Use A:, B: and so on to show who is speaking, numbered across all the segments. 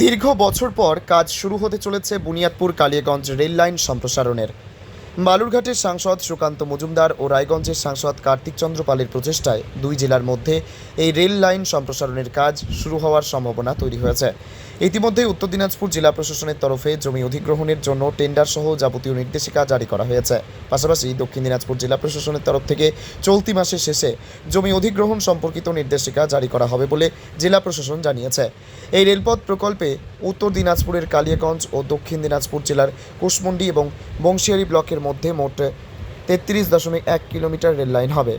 A: দীর্ঘ বছর পর কাজ শুরু হতে চলেছে বুনিয়াদপুর কালিয়াগঞ্জ রেল লাইন সম্প্রসারণের। বালুরঘাটের সাংসদ সুকান্ত মজুমদার ও রায়গঞ্জের সাংসদ কার্তিক চন্দ্র পালের প্রচেষ্টায় দুই জেলার মধ্যে এই রেল লাইন সম্প্রসারণের কাজ শুরু হওয়ার সম্ভাবনা তৈরি হয়েছে। ইতিমধ্যে উত্তর দিনাজপুর জেলা প্রশাসনের তরফে জমি অধিগ্রহণের জন্য টেন্ডার সহ যাবতীয় নির্দেশিকা জারি করা হয়েছে। পাশাপাশি দক্ষিণ দিনাজপুর জেলা প্রশাসনের তরফ থেকে চলতি মাসের শেষে জমি অধিগ্রহণ সম্পর্কিত নির্দেশিকা জারি করা হবে বলে জেলা প্রশাসন জানিয়েছে। এই রেলপথ প্রকল্পে উত্তর দিনাজপুরের কালিয়াগঞ্জ ও দক্ষিণ দিনাজপুর জেলার কুশমন্ডি এবং বংশিয়ারি ব্লকের মধ্যে মোট তেত্রিশ দশমিক এক কিলোমিটার রেল লাইন হবে।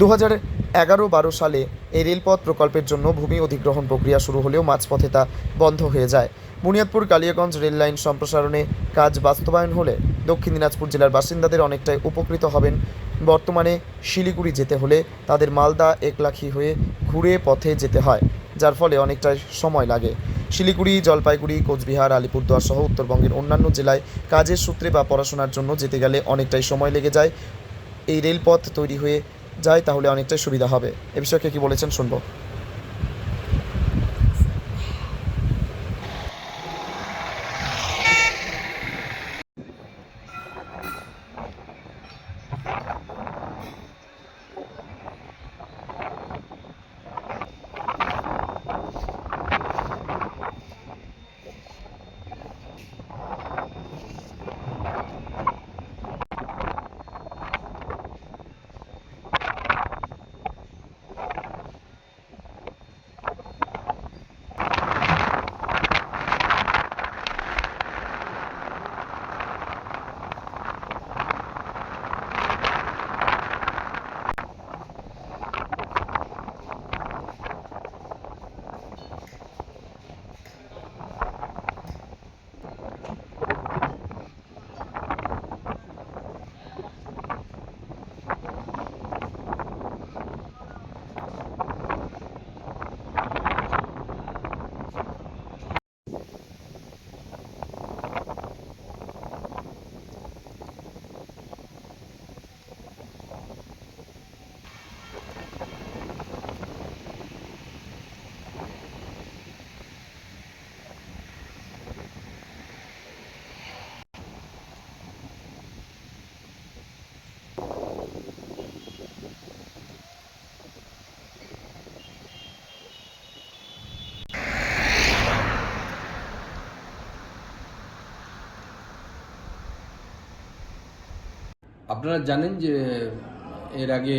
A: দু হাজার এগারো বারো সালে এই রেলপথ প্রকল্পের জন্য ভূমি অধিগ্রহণ প্রক্রিয়া শুরু হলেও মাঝপথে তা বন্ধ হয়ে যায়। বুনিয়াদপুর কালিয়াগঞ্জ রেল লাইন সম্প্রসারণে কাজ বাস্তবায়ন হলে দক্ষিণ দিনাজপুর জেলার বাসিন্দাদের অনেকটাই উপকৃত হবেন। বর্তমানে শিলিগুড়ি যেতে হলে তাদের মালদা একলাখি হয়ে ঘুরে পথে যেতে হয়, যার ফলে অনেকটাই সময় লাগে। শিলিগুড়ি, জলপাইগুড়ি, কোচবিহার, আলিপুরদুয়ার সহ উত্তরবঙ্গের অন্যান্য জেলায় কাজের সূত্রে বা পড়াশোনার জন্য যেতে গেলে অনেকটাই সময় লেগে যায়। এই রেলপথ তৈরি হয়ে যায় তাহলে অনেকটাই সুবিধা হবে। এ বিষয়ে কী কি বলেছেন শুনব।
B: আপনারা জানেন যে, এর আগে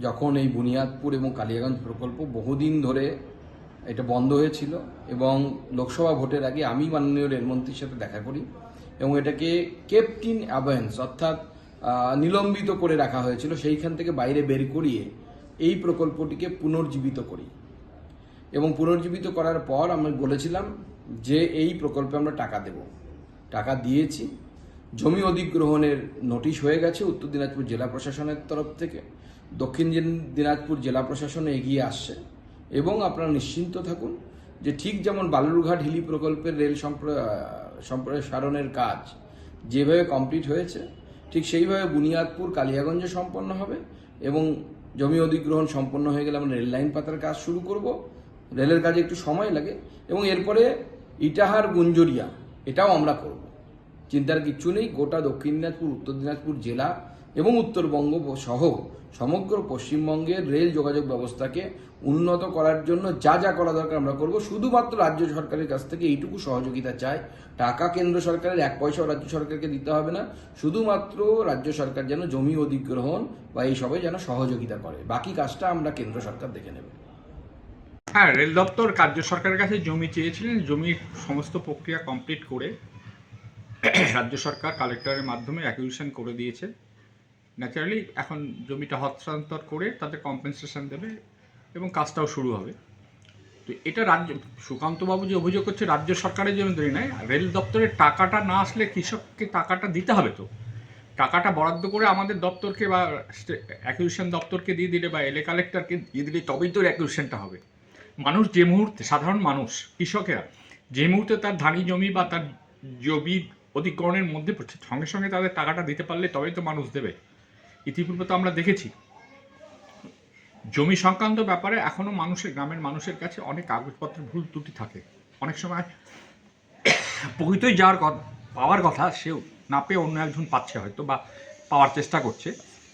B: যখন এই বুনিয়াদপুর এবং কালিয়াগঞ্জ প্রকল্প বহুদিন ধরে এটা বন্ধ হয়েছিল এবং লোকসভা ভোটের আগে আমি মাননীয় রেলমন্ত্রীর সাথে দেখা করি এবং এটাকে কেপটিন অ্যাভয়েন্স অর্থাৎ নিলম্বিত করে রাখা হয়েছিল, সেইখান থেকে বাইরে বের করিয়ে এই প্রকল্পটিকে পুনর্জীবিত করি। এবং পুনর্জীবিত করার পর আমি বলেছিলাম যে, এই প্রকল্পে আমরা টাকা দেব। টাকা দিয়েছি জমি অধিগ্রহণের নোটিশ হয়ে গেছে উত্তর দিনাজপুর জেলা প্রশাসনের তরফ থেকে। দক্ষিণ দিন- দিনাজপুর জেলা প্রশাসন এগিয়ে আসছে এবং আপনারা নিশ্চিন্ত থাকুন যে ঠিক যেমন বালুরঘাট হিলি প্রকল্পের রেল সম্প্র- সম্প্রসারণের কাজ যেভাবে কমপ্লিট হয়েছে, ঠিক সেইভাবে বুনিয়াদপুর কালিয়াগঞ্জে সম্পন্ন হবে এবং জমি অধিগ্রহণ সম্পন্ন হয়ে গেলে আমরা রেল লাইন পাতার কাজ শুরু করব। রেলের কাজে একটু সময় লাগে এবং এরপরে ইটাহার, গুঞ্জরিয়া এটাও আমরা করব। চিন্তার কিচ্ছু নেই। গোটা দক্ষিণ দিনাজপুর, উত্তর দিনাজপুর জেলা এবং উত্তরবঙ্গ সহ সমগ্র পশ্চিমবঙ্গের রেল যোগাযোগ ব্যবস্থাকে উন্নত করার জন্য যা যা করা দরকার আমরা করব। শুধুমাত্র রাজ্য সরকারের কাছ থেকে এইটুকু সহযোগিতা চাই। টাকা কেন্দ্র সরকারের, এক পয়সাও রাজ্য সরকারকে দিতে হবে না। শুধুমাত্র রাজ্য সরকার যেন জমি অধিগ্রহণ বা এই সবে যেন সহযোগিতা করে। বাকি কাজটা আমরা কেন্দ্র সরকার দেখে নেবে।
C: হ্যাঁ রেল দপ্তর রাজ্য সরকারের কাছে জমি চেয়েছিলেন। জমির সমস্ত প্রক্রিয়া কমপ্লিট করে রাজ্য সরকার কালেক্টরের মাধ্যমে অ্যাকুইজিশন করে দিয়েছে। ন্যাচারালি এখন জমিটা হস্তান্তর করে তাদের কম্পেনসেশন দেবে এবং কাজটাও শুরু হবে। তো এটা রাজ্য, সুকান্তবাবু যে অভিযোগ করছে, রাজ্য সরকারের জন্য দেরি নয়। রেল দপ্তরের টাকাটা না আসলে কৃষককে টাকাটা দিতে হবে তো। টাকাটা বরাদ্দ করে আমাদের দপ্তরকে বা অ্যাকুইজিশন দপ্তরকে দিয়ে দিলে বা এলে কালেক্টরকে দিয়ে দিলে তবেই তো অ্যাকুইজিশনটা হবে। মানুষ যে মুহূর্তে, সাধারণ মানুষ, কৃষকেরা, যে মুহূর্তে তার ধানি জমি বা তার জমি অধিগ্রহণের মধ্যে পড়ছে। সঙ্গে সঙ্গে তাদের টাকাটা দিতে পারলে তবেই তো মানুষ দেবে। ইতিপূর্বে তো আমরা দেখেছি, জমি সংক্রান্ত ব্যাপারে এখনও মানুষের, গ্রামের মানুষের কাছে অনেক কাগজপত্রের ভুল ত্রুটি থাকে। অনেক সময় প্রকৃতই যার পাওয়ার কথা, সেও না পেয়ে অন্য একজন পাচ্ছে হয়তো বা পাওয়ার চেষ্টা করছে।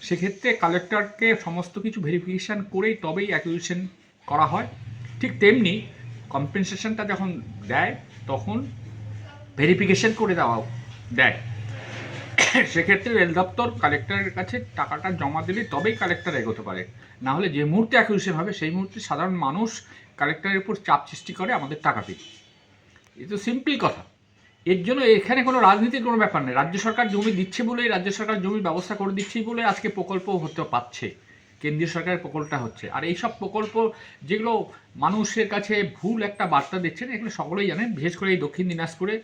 C: সেক্ষেত্রে কালেক্টরকে সমস্ত কিছু ভেরিফিকেশান করেই তবেই অ্যাকুইজিশন করা হয়। ঠিক তেমনি কম্পেনসেশনটা যখন দেয়, তখন ভেরিফিকেশন করে দেওয়া দেয় সেক্ষেত্রে রেল দপ্তর কালেক্টরের কাছে টাকাটা জমা দিলে তবেই কালেক্টর এগোতে পারে। না হলে যে মুহূর্তে অ্যাকুইজিশন হবে, সেই মুহূর্তে সাধারণ মানুষ কালেক্টরের উপর চাপ সৃষ্টি করে আমাদের টাকা দিই এ তো সিম্পল কথা। এর জন্য এখানে কোনো রাজনীতির কোনো ব্যাপার নেই। রাজ্য সরকার জমি দিচ্ছে বলেই, রাজ্য সরকার জমির ব্যবস্থা করে দিচ্ছেই বলে আজকে প্রকল্প হতে পারছে। কেন্দ্রীয় সরকারের প্রকল্পটা হচ্ছে। আর এইসব প্রকল্প যেগুলো মানুষের কাছে ভুল একটা বার্তা দিচ্ছেন, এগুলো সকলেই জানেন, বিশেষ করে এই দক্ষিণ দিনাজপুরে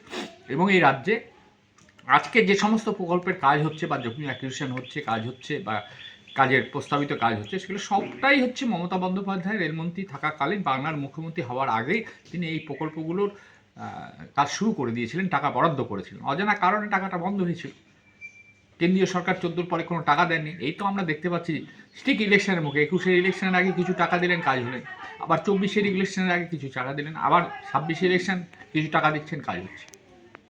C: এবং এই রাজ্যে। আজকে যে সমস্ত প্রকল্পের কাজ হচ্ছে বা জমি অ্যাকুইজিশন হচ্ছে, কাজ হচ্ছে বা কাজের প্রস্তাবিত কাজ হচ্ছে, সেগুলো সবটাই হচ্ছে মমতা বন্দ্যোপাধ্যায় রেলমন্ত্রী থাকাকালীন বাংলার মুখ্যমন্ত্রী হওয়ার আগেই তিনি এই প্রকল্পগুলোর কাজ শুরু করে দিয়েছিলেন, টাকা বরাদ্দ করেছিলেন। অজানা কারণে টাকাটা বন্ধ হয়েছিল। কেন্দ্রীয় সরকার চোদ্দোর পরে কোনো টাকা দেননি। এই তো আমরা দেখতে পাচ্ছি ঠিক ইলেকশনের মুখে। একুশের ইলেকশনের আগে কিছু টাকা দিলেন, কাজ হলেন। আবার চব্বিশের ইলেকশনের আগে কিছু টাকা দিলেন, আবার ছাব্বিশে ইলেকশন কিছু টাকা দিচ্ছেন, কাজ হচ্ছে।